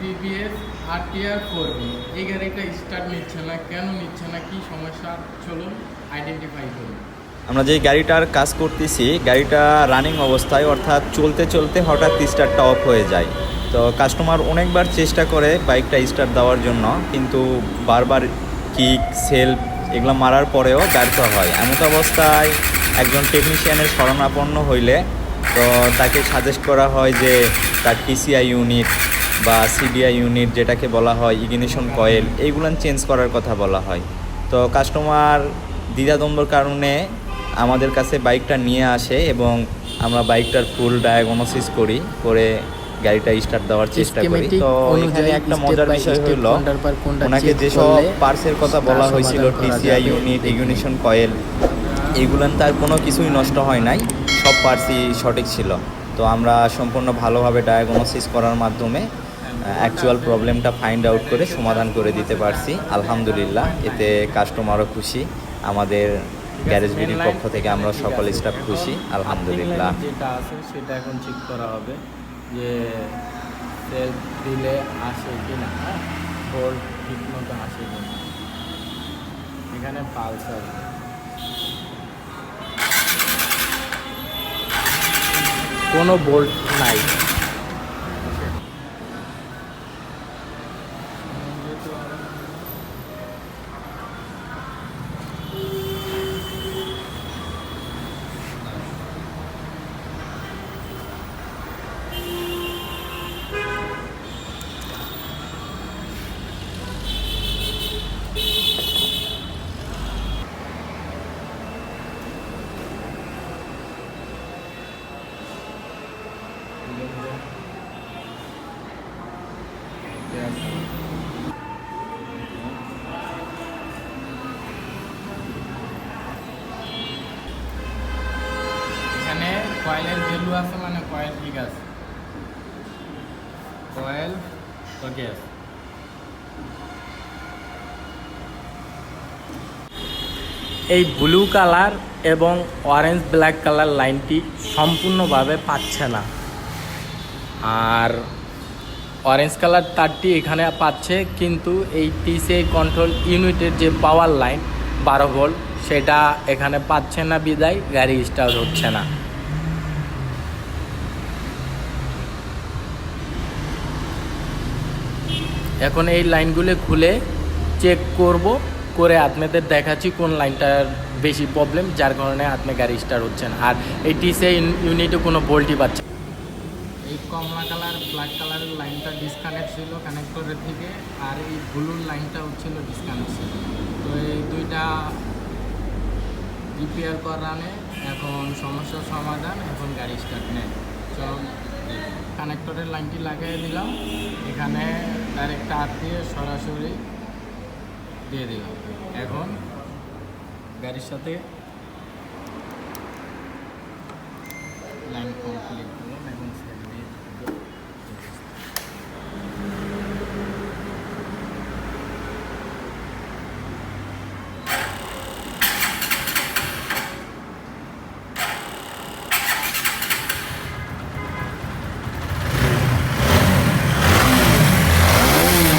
TVS R TR four B এই গাড়িটা start নিচ্ছে না। কেন নিচ্ছে না? কি সমস্যা? চলুন আইডেন্টিফাই করুন আমরা যে গাড়িটার কাজ করতেছি, গাড়িটা রানিং অবস্থায়, অর্থাৎ চলতে চলতে হঠাৎ স্টার্টটা অফ হয়ে যায়। তো কাস্টমার অনেকবার চেষ্টা করে বাইকটা স্টার্ট দেওয়ার জন্য, কিন্তু বারবার কিক সেলফ এগুলো মারার পরেও ব্যর্থ হয়। এমত অবস্থায় একজন টেকনিশিয়ানের শরণাপন্ন হইলে, তো তাকে সাজেস্ট করা হয় যে তার টিসিআই ইউনিট বা সিডিআই ইউনিট যেটাকে বলা হয় ইগনিশন কয়েল এইগুলো চেঞ্জ করার কথা বলা হয়। তো কাস্টমার দ্বিধাদ্বন্দ্বর কারণে আমাদের কাছে বাইকটা নিয়ে আসে এবং আমরা বাইকটার ফুল ডায়াগনোসিস করি করে গাড়িটা স্টার্ট দেওয়ার চেষ্টা করি। তো এখানে একটা মজার বিষয় হলো ওনাকে যেসব পার্সের কথা বলা হয়েছিল টিসিআই ইউনিট ইগনিশন কয়েল এইগুলান তার কোনো কিছুই নষ্ট হয় নাই সব পার্সই সঠিক ছিল। তো আমরা সম্পূর্ণ ভালোভাবে ডায়াগনোসিস করার মাধ্যমে অ্যাকচুয়াল প্রবলেমটা ফাইন্ড আউট করে সমাধান করে দিতে পারছি। আলহামদুলিল্লাহ, এতে কাস্টমারও খুশি। আমাদের গ্যারেজ বিডির পক্ষ থেকে আমরা সকল স্টাফ খুশি, আলহামদুলিল্লাহ। যেটা আছে, সেটা এখন চেক করা হবে যে সেল দিলে আসে কি না হ্যাঁ? বোল্ট ঠিক মতো আসে কি না এখানে পালসার কোনো বোল্ট নাই। এখানে কয়েলের ভ্যালু আছে মানে কয়েল ঠিক আছে। কয়েল এই ব্লু কালার এবং অরেঞ্জ ব্ল্যাক কালার লাইনটি সম্পূর্ণভাবে পাচ্ছে না। আর অরেঞ্জ কালার তারটি এখানে পাচ্ছে, কিন্তু এই টিসিআই কন্ট্রোল ইউনিটের যে পাওয়ার লাইন বারো ভোল্ট সেটা এখানে পাচ্ছে না বিদায়, গাড়ি স্টার্ট হচ্ছে না এখন এই লাইনগুলো খুলে চেক করব, করে আপনাদের দেখাচ্ছি কোন লাইনটার বেশি প্রবলেম যার কারণে আপনি গাড়ি স্টার্ট হচ্ছে না আর এই টিসিআই ইউনিটে কোনো ভোল্টই পাচ্ছে না। এই কমলা কালার ব্ল্যাক কালারের লাইনটা ডিসকানেক্ট ছিল কানেক্টরের থেকে, আর এই ব্লুর লাইনটা হচ্ছিল ডিসকানেক্ট ছিল। তো এই দুইটা রিপেয়ার করানে এখন সমস্যার সমাধান, এখন গাড়ি স্টার্ট নেয়। চলুন কানেক্টরের লাইনটি লাগিয়ে দিলাম, এখানে ডাইরেক্ট তার দিয়ে সরাসরি দিয়ে দিলাম। এখন গাড়ির সাথে লাইন কমপ্লিট করলাম, এখন সেল দিয়ে দিব।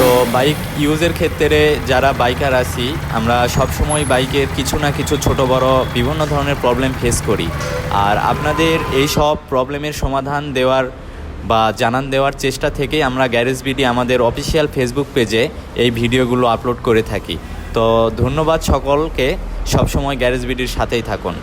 তো বাইক ইউজের ক্ষেত্রে যারা বাইকার আছি, আমরা সবসময় বাইকের কিছু না কিছু ছোট, বড়, বিভিন্ন ধরনের প্রবলেম ফেস করি। আর আপনাদের এই সব প্রবলেমের সমাধান দেওয়ার বা জানান দেওয়ার চেষ্টা থেকেই আমরা গ্যারেজ বিডি আমাদের অফিসিয়াল ফেসবুক পেজে এই ভিডিওগুলো আপলোড করে থাকি। তো ধন্যবাদ সকলকে, সবসময় গ্যারেজ বিডির সাথেই থাকুন।